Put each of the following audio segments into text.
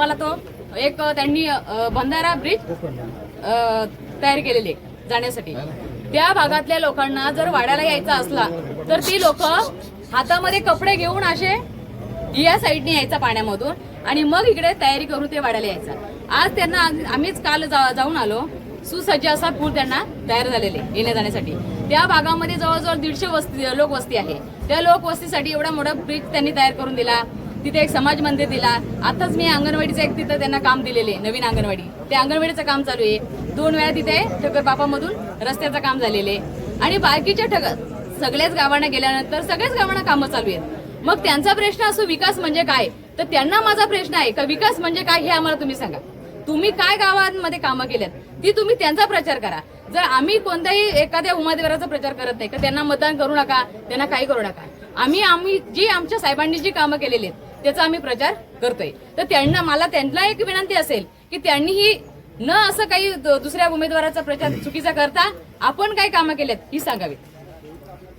मला तो एक त्यांनी बंधारा ब्रिज तयार केलेले जाण्यासाठी. त्या भागातल्या लोकांना जर वाड्याला यायचा असला तर ती लोक हातामध्ये कपडे घेऊन असे या साईडने यायचा पाण्यामधून आणि मग इकडे तयारी करून ते वाड्याला यायचा. आज त्यांना आम्हीच काल जा- जाऊन आलो. सुसज्ज असा पूल त्यांना तयार झालेले येण्या जाण्यासाठी. त्या भागामध्ये जवळजवळ दीडशे वस्ती लोकवस्ती आहे. त्या लोकवस्तीसाठी एवढा मोठा ब्रिज त्यांनी तयार करून दिला. तिथे एक समाज मंदिर दिला. आताच मी अंगणवाडीचं एक तिथं त्यांना काम दिलेले नवीन अंगणवाडी. ते अंगणवाडीचं काम चालू आहे. दोन वेळा तिथे ठकर बापामधून रस्त्याचं काम झालेले. आणि बाकीच्या ठग सगळ्याच गावांना गेल्यानंतर सगळ्याच गावांना कामं चालू आहेत. मग त्यांचा प्रश्न असो विकास म्हणजे काय? तर त्यांना माझा प्रश्न आहे का विकास म्हणजे काय हे आम्हाला तुम्ही सांगा. तुम्ही काय गावांमध्ये कामं केल्यात ती तुम्ही त्यांचा प्रचार करा. जर आम्ही कोणत्याही एखाद्या उमेदवाराचा प्रचार करत नाही का त्यांना मतदान करू नका त्यांना काही करू नका. आम्ही आम्ही जी आमच्या साहेबांनी जी कामं केलेली आहेत त्याचा आम्ही प्रचार करतोय. तर त्यांना मला त्यांना एक विनंती असेल की त्यांनीही न असं काही दुसऱ्या उमेदवाराचा प्रचार चुकीचा करता आपण काय कामं केलेत ही सांगावीत.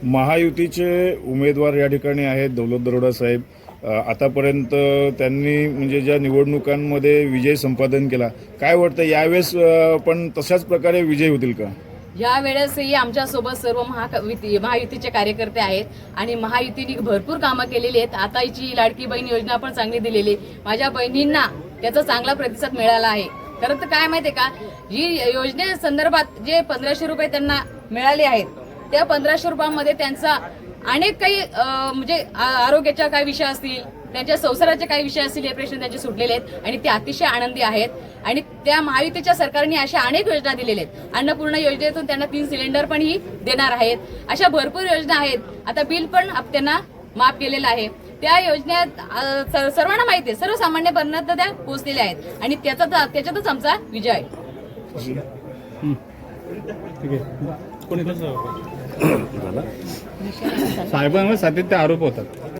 महायुतीचे उमेदवार या ठिकाणी आहेत दौलत दरोडा साहेब. आतापर्यंत त्यांनी म्हणजे ज्या निवडणुकांमध्ये विजय संपादन केला काय वाटतं? यावेळेस पण तशाच प्रकारे विजय होतील का? या वेळेसही आमच्यासोबत सर्व महाविती महायुतीचे कार्यकर्ते आहेत आणि महायुतीने भरपूर कामं केलेली आहेत. आताची लाडकी बहीण योजना पण चांगली दिलेली आहे. माझ्या बहिणींना त्याचा चांगला प्रतिसाद मिळाला आहे. खरं तर काय माहितीये का? ही योजनेसंदर्भात जे पंधराशे रुपये त्यांना मिळाले आहेत त्या पंधराशे रुपयामध्ये त्यांचा अनेक काही म्हणजे आ- आरोग्याच्या काही विषय असतील त्यांच्या संसाराचे काही विषय असतील हे प्रश्न त्यांचे सुटलेले आहेत आणि ते अतिशय आनंदी आहेत. आणि त्या महायुतीच्या सरकारने अशा अनेक योजना दिलेल्या आहेत. अन्नपूर्ण योजनेतून त्यांना तीन सिलेंडर पण ही देणार आहेत. अशा भरपूर योजना आहेत. आता बिल पण त्यांना माफ केलेलं आहे. त्या योजनेत सर्वांना माहिती आहे. सर्वसामान्यपर्यंत त्या पोहोचलेल्या आहेत. आणि त्याचा त्याच्यातच आमचा विजय आहे. साहेबांवर सातत्य आरोप होतात.